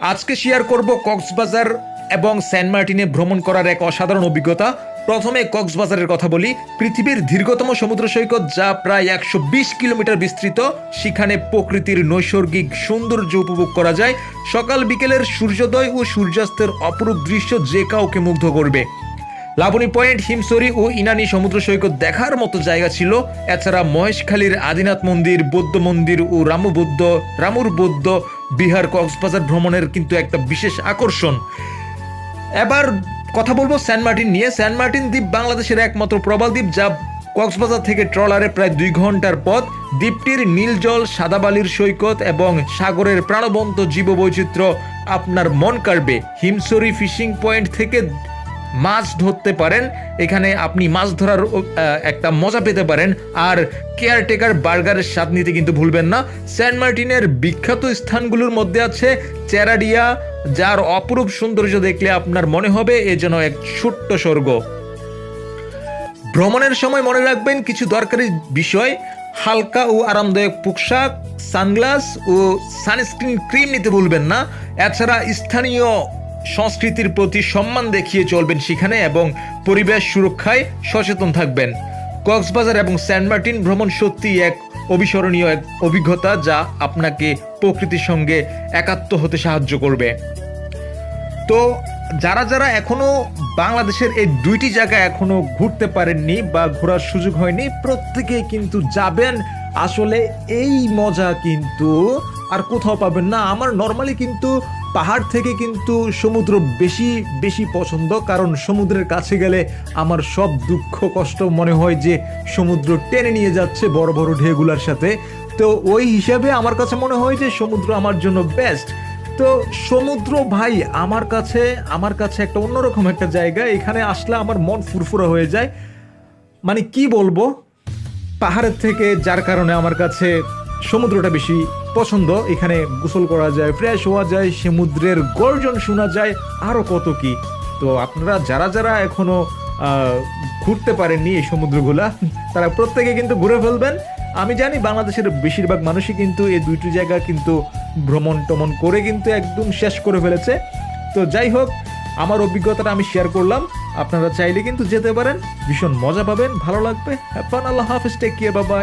আজকে শেয়ার করব কক্সবাজার এবং সেন্ট মার্টিনে ভ্রমণ করার এক অসাধারণ অভিজ্ঞতা। প্রথমে কক্সবাজারের কথা বলি। পৃথিবীর দীর্ঘতম সমুদ্র সৈকত যা প্রায় একশো বিশ কিলোমিটার বিস্তৃত। সেখানে প্রকৃতির নৈসর্গিক সৌন্দর্য উপভোগ করা যায়। সকাল বিকেলের সূর্যোদয় ও সূর্যাস্তের অপরূপ দৃশ্য যে কাউকে মুগ্ধ করবে। লাবণী পয়েন্ট, হিমসরি ও ইনানি সমুদ্র সৈকত দেখার মতো জায়গা ছিল। এছাড়া মহেশখালীর আদিনাথ মন্দির, বৌদ্ধ মন্দির ও রামু বৌদ্ধ রামুর বৌদ্ধ বিহার কক্সবাজার ভ্রমণের কিন্তু একটা বিশেষ আকর্ষণ। এবার কথা বলব স্যান্ট মার্টিন নিয়ে। সেন্ট মার্টিন দ্বীপ বাংলাদেশের একমাত্র প্রবাল দ্বীপ যা কক্সবাজার থেকে ট্রলারে প্রায় দুই ঘণ্টার পথ। দ্বীপটির নীল জল সাদাবালির সৈকত এবং সাগরের প্রাণবন্ত জীববৈচিত্র্য আপনার মন কাড়বে। হিমসরি ফিশিং পয়েন্ট থেকে মাছ ধরতে পারেন, এখানে আপনি মাছ ধরার একটা মজা পেতে পারেন। আর কেয়ারটেকার বার্গারের স্বাদ নিতে কিন্তু ভুলবেন না। সেন্ট মার্টিনের বিখ্যাত স্থানগুলোর মধ্যে আছে চেরাডিয়া, যার অপরূপ সৌন্দর্য দেখলে আপনার মনে হবে এ যেন এক ছোট্ট স্বর্গ। ভ্রমণের সময় মনে রাখবেন কিছু দরকারি বিষয়। হালকা ও আরামদায়ক পোশাক, সানগ্লাস ও সানস্ক্রিন ক্রিম নিতে ভুলবেন না। এছাড়া স্থানীয় সংস্কৃতির প্রতি সম্মান দেখিয়ে চলবেন সেখানে এবং পরিবেশ সুরক্ষায় সচেতন থাকবেন। কক্সবাজার এবং সেন্ট মার্টিন ভ্রমণ সত্যি এক অবিস্মরণীয় এক অভিজ্ঞতা যা আপনাকে প্রকৃতির সঙ্গে একাত্ম হতে সাহায্য করবে। তো যারা যারা এখনও বাংলাদেশের এই দুইটি জায়গা এখনও ঘুরতে পারেননি বা ঘোরার সুযোগ হয়নি, প্রত্যেকেই কিন্তু যাবেন। আসলে এই মজা কিন্তু আর কোথাও পাবেন না। আমার নর্মালি কিন্তু পাহাড় থেকে কিন্তু সমুদ্র বেশি বেশি পছন্দ, কারণ সমুদ্রের কাছে গেলে আমার সব দুঃখ, কষ্ট মনে হয় যে সমুদ্র টেনে নিয়ে যাচ্ছে বড় বড় ঢেউগুলার সাথে। তো ওই হিসাবে আমার কাছে মনে হয় যে সমুদ্র আমার জন্য বেস্ট তো সমুদ্র ভাই, আমার কাছে আমার কাছে একটা অন্যরকম একটা জায়গা। এখানে আসলে আমার মন ফুরফুরা হয়ে যায়। মানে কি বলব? পাহাড়ের থেকে, যার কারণে আমার কাছে সমুদ্রটা বেশি পছন্দ। এখানে গোসল করা যায় ফ্রেশ হওয়া যায় সমুদ্রের গর্জন শোনা যায় আরও কত কি। তো আপনারা যারা যারা এখনও আহ, ঘুরতে পারেননি এই সমুদ্রগুলা তারা প্রত্যেকে কিন্তু ঘুরে ফেলবেন। আমি জানি বাংলাদেশের বেশিরভাগ মানুষই কিন্তু এই দুইটি জায়গা কিন্তু ভ্রমণ টমন করে কিন্তু একদম শেষ করে ফেলেছে। তো যাই হোক আমার অভিজ্ঞতাটা আমি শেয়ার করলাম। আপনারা চাইলে কিন্তু যেতে পারেন। ভীষণ মজা পাবেন ভালো লাগবে। হ্যাভ ফান আল্লাহ হাফিজ টেক কেয়ার বাবাই